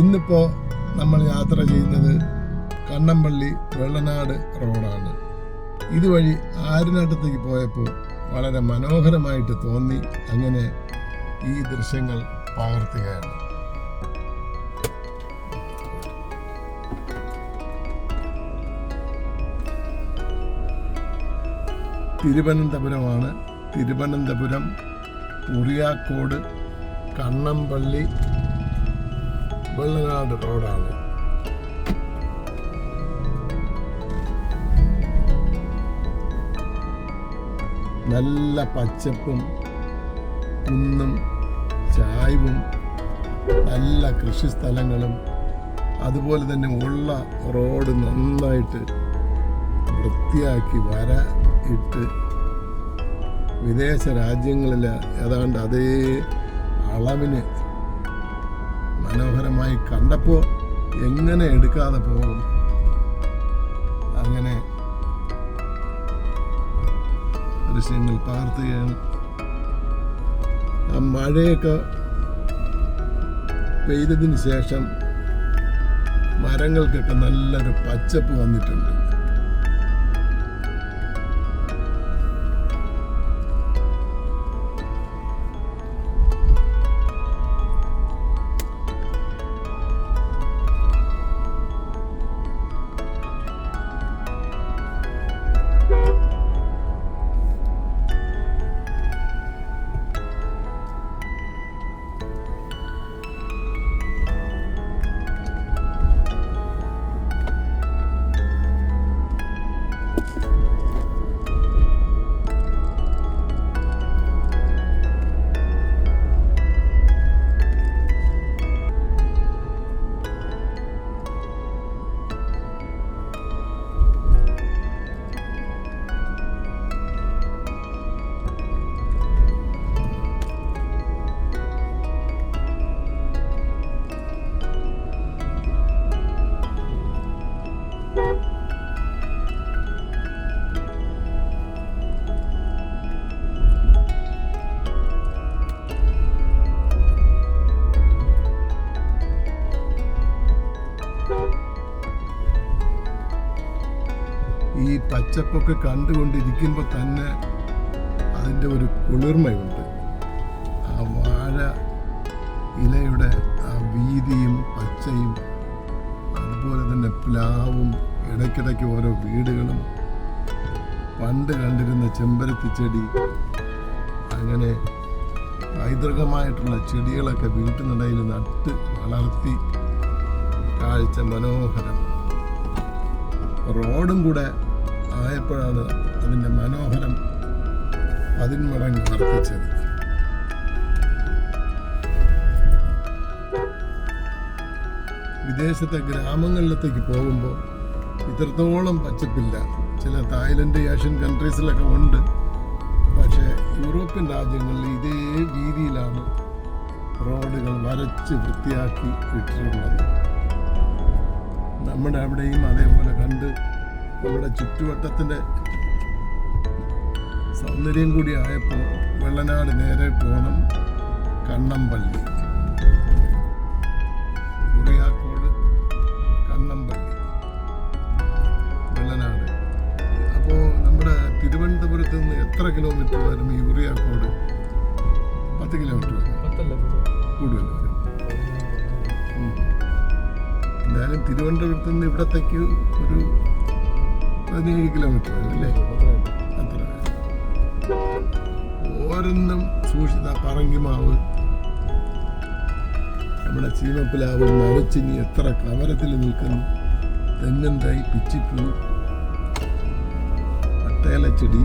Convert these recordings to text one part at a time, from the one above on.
ഇന്നിപ്പോൾ നമ്മൾ യാത്ര ചെയ്യുന്നത് കണ്ണമ്പള്ളി വെള്ളനാട് റോഡാണ്. ഇതുവഴി ആരിനടുത്തേക്ക് പോയപ്പോൾ വളരെ മനോഹരമായിട്ട് തോന്നി അങ്ങനെ ഈ ദൃശ്യങ്ങൾ പകർത്തുകയാണ്. തിരുവനന്തപുരമാണ്. തിരുവനന്തപുരം ഉറിയാക്കോട് കണ്ണമ്പള്ളി വെള്ളനാട് റോഡാണ്. നല്ല പച്ചപ്പും കുന്നും ചായവും നല്ല കൃഷിസ്ഥലങ്ങളും അതുപോലെ തന്നെ ഉള്ള റോഡ് നന്നായിട്ട് വൃത്തിയാക്കി വര ഇട്ട് വിദേശ രാജ്യങ്ങളിൽ ഏതാണ്ട് അതേ അളവിന് മനോഹരമായി കണ്ടപ്പോൾ എങ്ങനെ എടുക്കാതെ പോകും? അങ്ങനെ ദൃശ്യങ്ങൾ പകർത്തുകയാണ് ആ മഴയൊക്കെ പെയ്തതിന് ശേഷം മരങ്ങൾക്കൊക്കെ നല്ലൊരു പച്ചപ്പ് വന്നിട്ടുണ്ട്. പച്ചപ്പൊക്കെ കണ്ടുകൊണ്ടിരിക്കുമ്പോൾ തന്നെ അതിന്റെ ഒരു കുളിർമയുണ്ട്. ആ വാഴ ഇലയുടെ ആ വീതിയും പച്ചയും അതുപോലെ തന്നെ പ്ലാവും ഇടയ്ക്കിടയ്ക്ക് ഓരോ വീടുകളും. പണ്ട് കണ്ടിരുന്ന ചെമ്പരത്തി ചെടി അങ്ങനെ പൈതൃകമായിട്ടുള്ള ചെടികളൊക്കെ വീട്ടിനിടയിൽ നട്ട് വളർത്തി കാഴ്ച മനോഹരം. റോഡും കൂടെ ആയപ്പോഴാണ് അതിന്റെ മനോഹരം പതിന്മടങ്ങ് വർദ്ധിച്ചത്. വിദേശത്തെ ഗ്രാമങ്ങളിലത്തേക്ക് പോകുമ്പോൾ ഇത്രത്തോളം പച്ചപ്പില്ല. ചില തായ്ലൻഡ് ഏഷ്യൻ കൺട്രീസിലൊക്കെ ഉണ്ട്. പക്ഷേ യൂറോപ്യൻ രാജ്യങ്ങളിൽ ഇതേ രീതിയിലാണ് റോഡുകൾ വരച്ച് വൃത്തിയാക്കി ഇട്ടിട്ടുള്ളത്. നമ്മുടെ അവിടെയും അതേപോലെ കണ്ട് നമ്മുടെ ചുറ്റുവട്ടത്തിന്റെ സൗന്ദര്യം കൂടി ആയപ്പോൾ വെള്ളനാട് നേരെ പോകണം കണ്ണമ്പള്ളി. ഉറിയാക്കോട് കണ്ണമ്പള്ളി. വെള്ളനാട്. അപ്പോൾ നമ്മുടെ തിരുവനന്തപുരത്ത് നിന്ന് എത്ര കിലോമീറ്റർ വരും ഈ ഉറിയാക്കോട് പത്ത് കിലോമീറ്റർ വരും. കൂടുതൽ വരും. എന്തായാലും തിരുവനന്തപുരത്ത് നിന്ന് ഇവിടത്തേക്ക് ഒരു പതിനേഴ് കിലോമീറ്റർ അല്ലേ? അത്ര ഓരോന്നും സൂക്ഷിത പറങ്കിമാവ് നമ്മുടെ ചീമപ്പിലാവ് മരച്ചിനി എത്ര കവരത്തിൽ നിൽക്കുന്നു. തെങ്ങും തൈ പിച്ചിപ്പൂ അട്ടേലച്ചെടി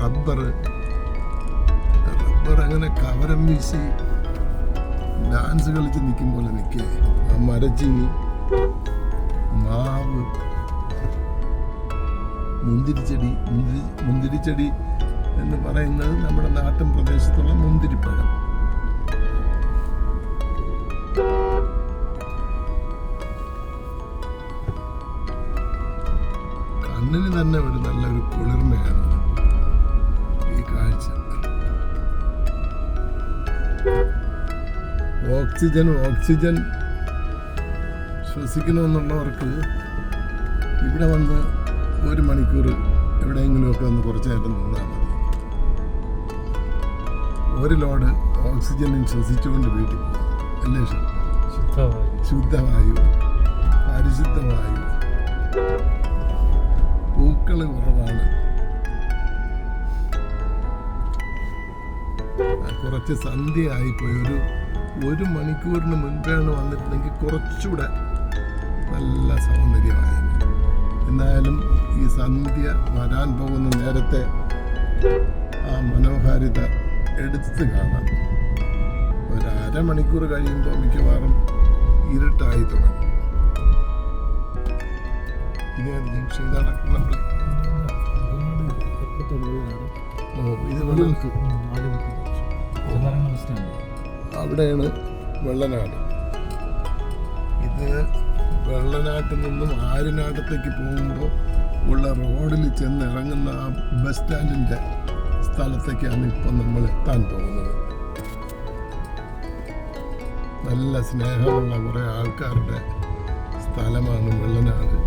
റബ്ബർ റബ്ബർ അങ്ങനെ കവരം വീശി ഡാൻസ് കളിച്ച് നിൽക്കും പോലെ നിൽക്കേ ആ മരച്ചിനി മാവ് മുന്തിരിച്ചെടി മുന്തിരി മുന്തിരിച്ചെടി എന്ന് പറയുന്നത് നമ്മുടെ നാട്ടിൻ പ്രദേശത്തുള്ള മുന്തിരിപ്പഴം. കണ്ണിന് തന്നെ ഒരു നല്ലൊരു കുളിർമയാണ് ഈ കാഴ്ച. ഓക്സിജൻ ഓക്സിജൻ ശ്വസിക്കണമെന്നുള്ളവർക്ക് ഇവിടെ വന്ന് ഒരു മണിക്കൂർ എവിടെയെങ്കിലുമൊക്കെ ഒന്ന് കുറച്ച് നേരം നിന്നാൽ മതി. ഒരു ലോഡ് ഓക്സിജനും ശ്വസിച്ചുകൊണ്ട് വീട്ടിൽ അല്ലേ ശുദ്ധവായു. പരിശുദ്ധവായു. പൂക്കൾ കുറവാണ്. കുറച്ച് സന്ധ്യ ആയിപ്പോയി ഒരു ഒരു മണിക്കൂറിന് മുൻപാണ് വന്നിട്ടുണ്ടെങ്കിൽ കുറച്ചുകൂടെ നല്ല സൗന്ദര്യമായിരുന്നു. എന്നാലും ഈ സന്ധ്യ വരാൻ പോകുന്ന നേരത്തെ ആ മനോഹാരിത എടുത്ത് കാണാം. ഒരു അരമണിക്കൂർ കഴിയുമ്പോൾ മിക്കവാറും ഇരുട്ടായി തുടങ്ങും. ഇതാണ് ഓ ഇത് വെള്ളമുക്ക് അവിടെയാണ് വെള്ളനാട്. ഇത് വെള്ളനാട്ടിൽ നിന്നും ആര്യനാട്ടത്തേക്ക് പോകുമ്പോൾ ഉള്ള റോഡിൽ ചെന്ന് ഇറങ്ങുന്ന ആ ബസ് സ്റ്റാൻഡിന്റെ സ്ഥലത്തേക്കാണ് ഇപ്പം നമ്മൾ എത്താൻ പോകുന്നത്. നല്ല സ്നേഹമുള്ള കുറേ ആൾക്കാരുടെ സ്ഥലമാണ് വെള്ളനാട്.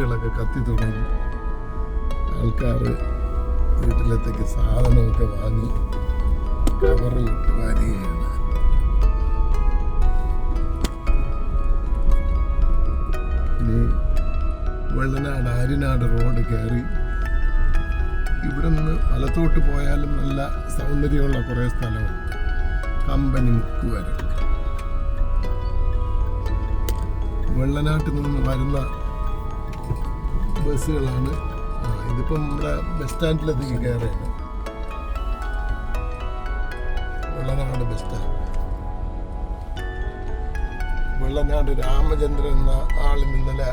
ലൈറ്റുകളൊക്കെ കത്തി തുടങ്ങി. ആൾക്കാർ വീട്ടിലത്തേക്ക് സാധനമൊക്കെ വാങ്ങി കവറിലിട്ട് വരികയാണ്. ഇനി വെള്ളനാട് ആര്യനാട് റോഡ് കയറി ഇവിടെ നിന്ന് വലത്തോട്ട് പോയാലും നല്ല സൗന്ദര്യമുള്ള കുറേ സ്ഥലമുണ്ട്. കമ്പനി മുക്ക് വരെ വെള്ളനാട്ടിൽ നിന്ന് വരുന്ന ബസ്സുകളാണ്. ഇതിപ്പം നമ്മുടെ ബസ് സ്റ്റാൻഡിലെത്തേക്ക് കയറിയാണ് വെള്ളനാട് ബസ് സ്റ്റാൻഡ്. വെള്ളനാട് രാമചന്ദ്രൻ എന്ന ആളിന് ഇന്നലെ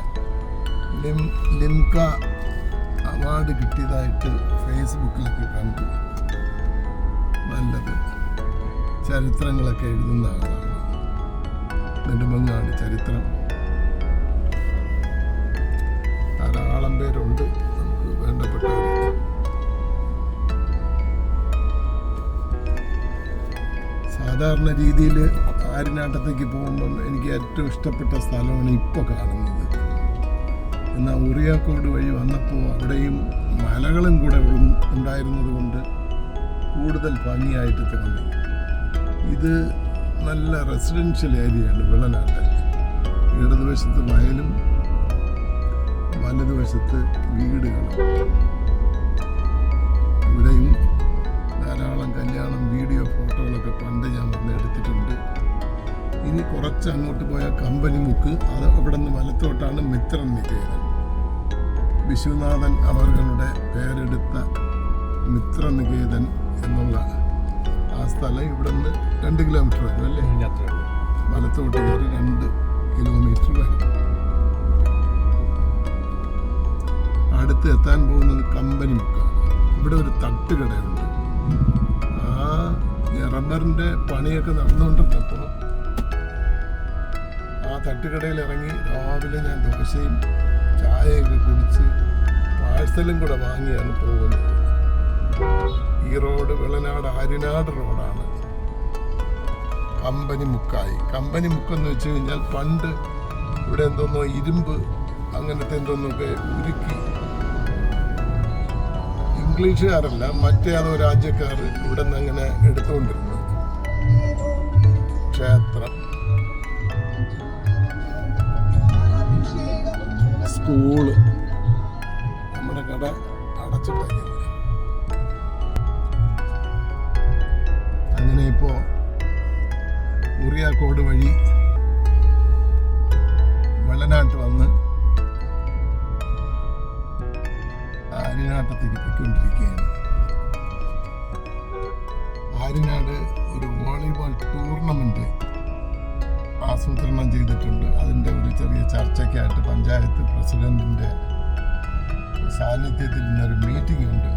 ലിം ലിംക അവാർഡ് കിട്ടിയതായിട്ട് ഫേസ്ബുക്കിലൊക്കെ കണ്ടു. നല്ലത്. ചരിത്രങ്ങളൊക്കെ എഴുതുന്ന ആളാണ്. നെടുമങ്ങാട് ചരിത്രം. ധാരാളം പേരുണ്ട്. നമുക്ക് വേണ്ടപ്പെട്ടവർ സാധാരണ രീതിയിൽ ആര്യനാട്ടത്തേക്ക് പോകുമ്പം എനിക്ക് ഏറ്റവും ഇഷ്ടപ്പെട്ട സ്ഥലമാണ് ഇപ്പോൾ കാണുന്നത്. എന്നാൽ ഉറിയാക്കോട് വഴി വന്നപ്പോൾ അവിടെയും മലകളും കൂടെ ഉണ്ടായിരുന്നത് കൊണ്ട് കൂടുതൽ ഭംഗിയായിട്ട് തോന്നി. ഇത് നല്ല റെസിഡൻഷ്യൽ ഏരിയയാണ് വെള്ളനാട്ട് ഇടതുവശത്ത് വയലും വലതുവശത്ത് വീടുകൾ ഇവിടെയും ധാരാളം കല്യാണം വീഡിയോ ഫോട്ടോകളൊക്കെ പണ്ട് ഞാൻ വന്ന് എടുത്തിട്ടുണ്ട്. ഇനി കുറച്ച് അങ്ങോട്ട് പോയ കമ്പനി മുക്ക്. അത് അവിടെ നിന്ന് വലത്തോട്ടാണ് മിത്രം നികേതൻ വിശ്വനാഥൻ അവർകളുടെ പേരെടുത്ത മിത്രനികേതൻ എന്നുള്ള ആ സ്ഥലം ഇവിടെ നിന്ന് രണ്ട് കിലോമീറ്റർ വരും അല്ലേ? വലത്തോട്ട് കയറി രണ്ട് കിലോമീറ്റർ വരും. അടുത്ത് എത്താൻ പോകുന്നത് കമ്പനി മുക്കാണ് ഇവിടെ ഒരു തട്ടുകടയുണ്ട് ആ റബ്ബറിന്റെ പണിയൊക്കെ നടന്നുകൊണ്ടിരുന്നപ്പോൾ ആ തട്ടുകടയിൽ ഇറങ്ങി രാവിലെ ഞാൻ ദോശയും ചായയൊക്കെ കുടിച്ച് പാഴ്സലും കൂടെ വാങ്ങിയാണ് പോകുന്നത്. ഈ റോഡ് വെള്ളനാട് ആര്യനാട് റോഡാണ്. കമ്പനി മുക്കായി. കമ്പനി മുക്കെന്ന് വെച്ച് കഴിഞ്ഞാൽ പണ്ട് ഇവിടെ എന്തോന്നോ ഇരുമ്പ് അങ്ങനത്തെ എന്തോന്നൊക്കെ ഉരുക്കി ഇംഗ്ലീഷുകാരല്ല മറ്റേതോ രാജ്യക്കാർ ഇവിടെ നിന്ന് അങ്ങനെ എടുത്തുകൊണ്ടിരുന്നു. ക്ഷേത്രം. സ്കൂൾ. നമ്മുടെ കട അടച്ചിട്ടേക്കുന്നത് അങ്ങനെ ഇപ്പോ ഉറിയാക്കോട് വഴി ആര്യനാട്ടത്തേക്ക് തിരിപ്പിക്കൊണ്ടിരിക്കുകയാണ് ആര്യനാട് ഒരു വോളിബോൾ ടൂർണമെന്റ് ആസൂത്രണം ചെയ്തിട്ടുണ്ട്. അതിന്റെ ഒരു ചെറിയ ചർച്ചയ്ക്കായിട്ട് പഞ്ചായത്ത് പ്രസിഡന്റിന്റെ സാന്നിധ്യത്തിൽ ഇന്നൊരു മീറ്റിംഗ് ഉണ്ട്.